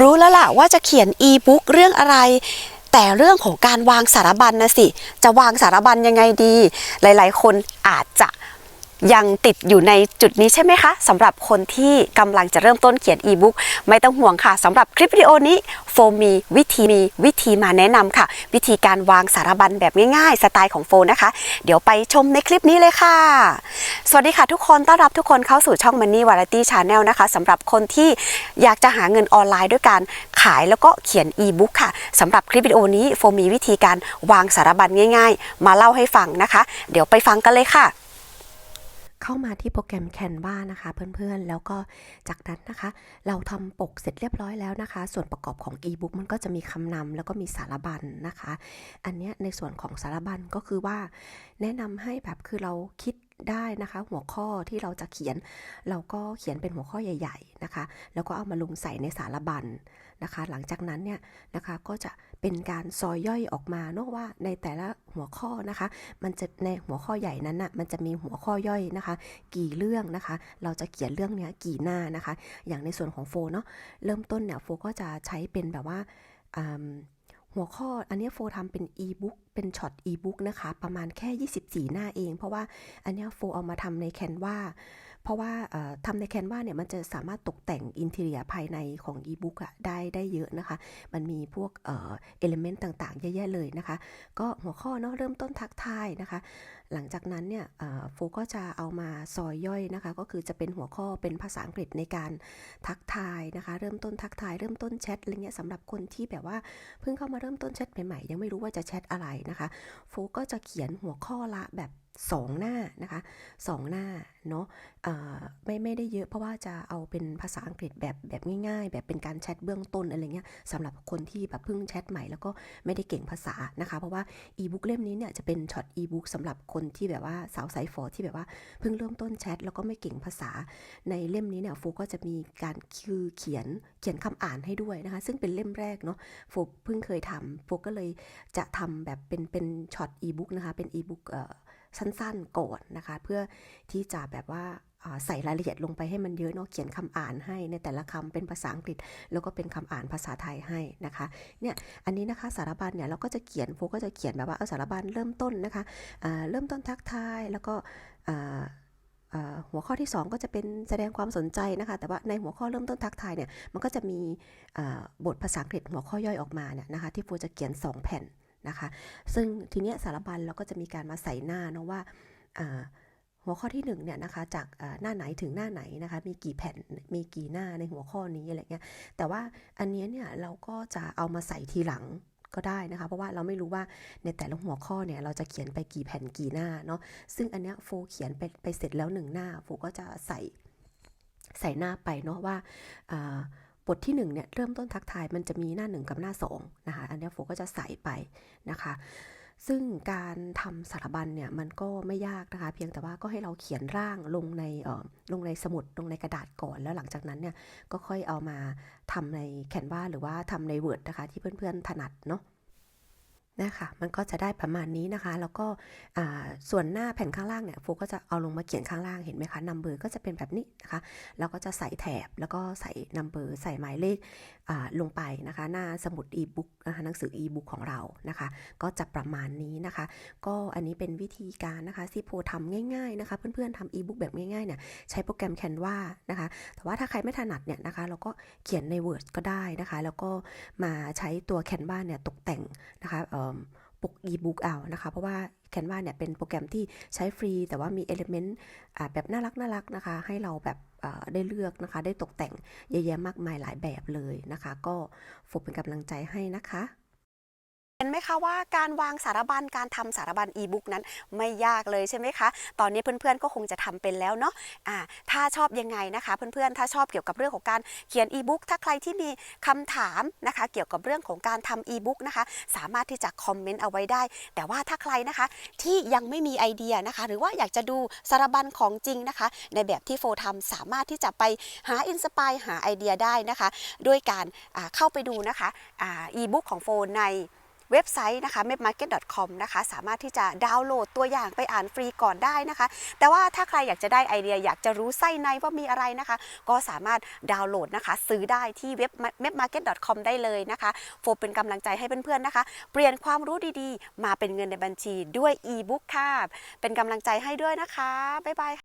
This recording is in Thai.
รู้แล้วล่ะว่าจะเขียนอีบุ๊กเรื่องอะไร แต่เรื่องของการวางสารบัญนะสิ จะวางสารบัญยังไงดี หลายๆ คนอาจจะ ยังติดอยู่ในจุดนี้ใช่ไหมคะสำหรับคนที่กำลังจะเริ่มต้นเขียนอีบุ๊กไม่ต้องห่วงค่ะสำหรับคลิปวิดีโอนี้โฟมีวิธีมีวิธีมาแนะนำค่ะ วิธีการวางสารบัญแบบง่ายๆ สไตล์ของโฟนะคะ เดี๋ยวไปชมในคลิปนี้เลยค่ะ สวัสดีค่ะทุกคนต้อนรับทุกคนเข้าสู่ช่อง Money Variety Channel นะคะสำหรับคนที่อยากจะหาเงินออนไลน์ด้วยการขายแล้วก็เขียนอีบุ๊กค่ะสำหรับคลิปวิดีโอนี้โฟมีวิธีการวางสารบัญง่าย ๆ มาเล่าให้ฟังนะคะ เดี๋ยวไปฟังกันเลยค่ะ เข้ามาที่โปรแกรม Canva นะคะเพื่อนๆ แล้วก็จากนั้นนะคะ เราทำปกเสร็จเรียบร้อยแล้วนะคะ ส่วนประกอบของ e-book มันก็จะมีคำนำแล้วก็มีสารบัญนะคะ อันเนี้ยในส่วนของสารบัญก็คือว่า แนะนำให้แบบคือเราคิด ได้นะคะ หัวข้อที่เราจะเขียน เราก็เขียนเป็นหัวข้อใหญ่ ๆนะคะ แล้วก็เอามาลงใส่ในสารบัญนะคะ หลังจากนั้นเนี่ยนะคะก็จะเป็นการซอยย่อยออกมาเนอะว่าในแต่ละหัวข้อนะคะ มันจะในหัวข้อใหญ่นั้นน่ะมันจะมีหัวข้อย่อยนะคะ กี่เรื่องนะคะ เราจะเขียนเรื่องเนี้ยกี่หน้านะคะ อย่างในส่วนของโฟเนาะเริ่มต้นเนี่ยโฟก็จะใช้เป็นแบบว่า หัวข้ออันนี้โฟทำเป็นอีบุ๊กเป็นช็อตอีบุ๊กนะคะ ประมาณแค่ 24 หน้าเอง เพราะว่าอันนี้โฟเอามาทำในแคนวา เพราะว่าทำใน Canva เนี่ยมันจะสามารถตกแต่งอินเท i รียภายในของ e-book อะได้ได้เยอะนะคะ มันมีพวกเออเอลเมนต์ต่างๆเยอะแยะเลยนะคะ ก็หัวข้อเนาะเริ่มต้นทักทายนะคะ หลังจากนั้นเนี่ยโฟก็จะเอามาซอยย่อยนะคะ ก็คือจะเป็นหัวข้อเป็นภาษาอังกฤษในการทักทายนะคะ เริ่มต้นทักทายเริ่มต้นแชทอะไรเงี้ยสำหรับคนที่แบบว่าเพิ่งเข้ามาเริ่มต้นแชทใหม่ๆยังไม่รู้ว่าจะแชทอะไรนะคะ โฟก็จะเขียนหัวข้อละแบบ 2หน้านะคะสองหน้าเนาะไม่ไม่ได้เยอะเพราะว่าจะเอาเป็นภาษาอังกฤษแบบแบบง่ายๆ แบบเป็นการแชทเบื้องต้นอะไรเงี้ยสำหรับคนที่แบบเพิ่งแชทใหม่แล้วก็ไม่ได้เก่งภาษานะคะ เพราะว่าอีบุ๊กเล่มนี้เนี่ยจะเป็นช็อตอีบุ๊กสำหรับคนที่แบบว่าสาวสายฝอที่แบบว่าเพิ่งเริ่มต้นแชทแล้วก็ไม่เก่งภาษา ในเล่มนี้เนี่ยโฟก็จะมีการคือเขียนเขียนคำอ่านให้ด้วยนะคะ ซึ่งเป็นเล่มแรกเนาะโฟเพิ่งเคยทำโฟก็เลยจะทำแบบเป็นเป็นช็อตอีบุ๊กนะคะเป็นอีบุ๊กเอ่อ สั้นๆก่อนนะคะ เพื่อที่จะแบบว่าใส่รายละเอียดลงไปให้มันเยอะเนาะเขียนคำอ่านให้ในแต่ละคำเป็นภาษาอังกฤษ แล้วก็เป็นคำอ่านภาษาไทยให้นะคะเนี่ยอันนี้นะคะสารบัญเนี่ยเราก็จะเขียนโฟก็จะเขียนแบบว่าเออสารบัญเริ่มต้นนะคะเริ่มต้นทักทายแล้วก็หัวข้อที่ 2 ก็จะเป็นแสดงความสนใจนะคะ แต่ว่าในหัวข้อเริ่มต้นทักทายเนี่ยมันก็จะมีบทภาษาอังกฤษหัวข้อย่อยออกมาเนี่ยนะคะที่โฟจะเขียน 2 แผ่น นะคะ ซึ่งทีเนี้ยสารบัญเราก็จะมีการมาใส่หน้าเนาะว่าหัวข้อที่หนึ่งเนี่ยนะคะจากหน้าไหนถึงหน้าไหนนะคะมีกี่แผ่นมีกี่หน้าในหัวข้อนี้อะไรเงี้ยแต่ว่าอันเนี้ยเนี่ยเราก็จะเอามาใส่ทีหลังก็ได้นะคะเพราะว่าเราไม่รู้ว่าในแต่ละหัวข้อเนี่ยเราจะเขียนไปกี่แผ่นกี่หน้าเนาะซึ่งอันเนี้ยโฟเขียนไปไปเสร็จแล้วหนึ่งหน้าโฟก็จะใส่ใส่หน้าไปเนาะว่าอ่า บทที่1เนี่ยเริ่มต้นทักทายมันจะมีหน้า 1 กับหน้า2นะคะอันนี้โฟก็จะใส่ไปนะคะซึ่งการทำสารบัญเนี่ยมันก็ไม่ยากนะคะ เพียงแต่ว่าก็ให้เราเขียนร่างลงในเอ่อลงในสมุดลงในกระดาษก่อนแล้วหลังจากนั้นเนี่ยก็ค่อยเอามาทำในแคนวาหรือว่าทำใน Word นะคะที่เพื่อนๆถนัดเนาะ นะคะมันก็จะได้ประมาณนี้นะคะ แล้วก็ส่วนหน้าแผ่นข้างล่างเนี่ยโฟก็จะเอาลงมาเขียนข้างล่างเห็นไหมคะนัมเบอร์ก็จะเป็นแบบนี้นะคะแล้วก็จะใส่แถบแล้วก็ใส่นัมเบอร์ใส่หมายเลขลงไปนะคะ หน้าสมุดอีบุ๊กนะคะหนังสืออีบุ๊กของเรานะคะ ก็จะประมาณนี้นะคะ ก็อันนี้เป็นวิธีการนะคะที่โพทำง่ายๆนะคะ เพื่อนๆทำอีบุ๊กแบบง่ายๆเนี่ยใช้โปรแกรม Canva นะคะ แต่ว่าถ้าใครไม่ถนัดเนี่ยนะคะ เราก็เขียนใน Word ก็ได้นะคะ แล้วก็มาใช้ตัว Canva เนี่ยตกแต่งนะคะเอิ่มปก e-book เอานะคะ เพราะว่า Canva เนี่ยเป็นโปรแกรมที่ใช้ฟรี แต่ว่ามีเอลิเมนต์แบบน่ารักน่ารักนะคะ ให้เราแบบได้เลือกนะคะ ได้ตกแต่งเยอะแยะมากมายหลายแบบเลยนะคะ ก็โฟกเป็นกำลังใจให้นะคะ เห็นไหมคะว่าการวางสารบัญการทำสารบัญอีบุ๊กนั้นไม่ยากเลยใช่ไหมคะ ตอนนี้เพื่อนๆก็คงจะทำเป็นแล้วเนาะอ่าถ้าชอบยังไงนะคะ เพื่อนๆถ้าชอบเกี่ยวกับเรื่องของการเขียนอีบุ๊กถ้าใครที่มีคำถามนะคะ เกี่ยวกับเรื่องของการทำอีบุ๊กนะคะ สามารถที่จะคอมเมนต์เอาไว้ได้ แต่ว่าถ้าใครนะคะที่ยังไม่มีไอเดียนะคะ หรือว่าอยากจะดูสารบัญของจริงนะคะ ในแบบที่โฟทำสามารถที่จะไปหาอินสปายหาไอเดียได้นะคะ ด้วยการเข้าไปดูนะคะอ,อีบุ๊กของโฟใน เว็บไซต์นะคะ mapmarket.com นะคะสามารถที่จะดาวน์โหลดตัวอย่างไปอ่านฟรีก่อนได้นะคะ แต่ว่าถ้าใครอยากจะได้ไอเดียอยากจะรู้ไส้ในว่ามีอะไรนะคะ ก็สามารถดาวน์โหลดนะคะ ซื้อได้ที่เว็บ mapmarket.com ได้เลยนะคะโฟเป็นกำลังใจให้เพื่อนๆนะคะ เปลี่ยนความรู้ดีๆ มาเป็นเงินในบัญชีด้วย e-book ค่ะเป็นกำลังใจให้ด้วยนะคะบ๊ายบาย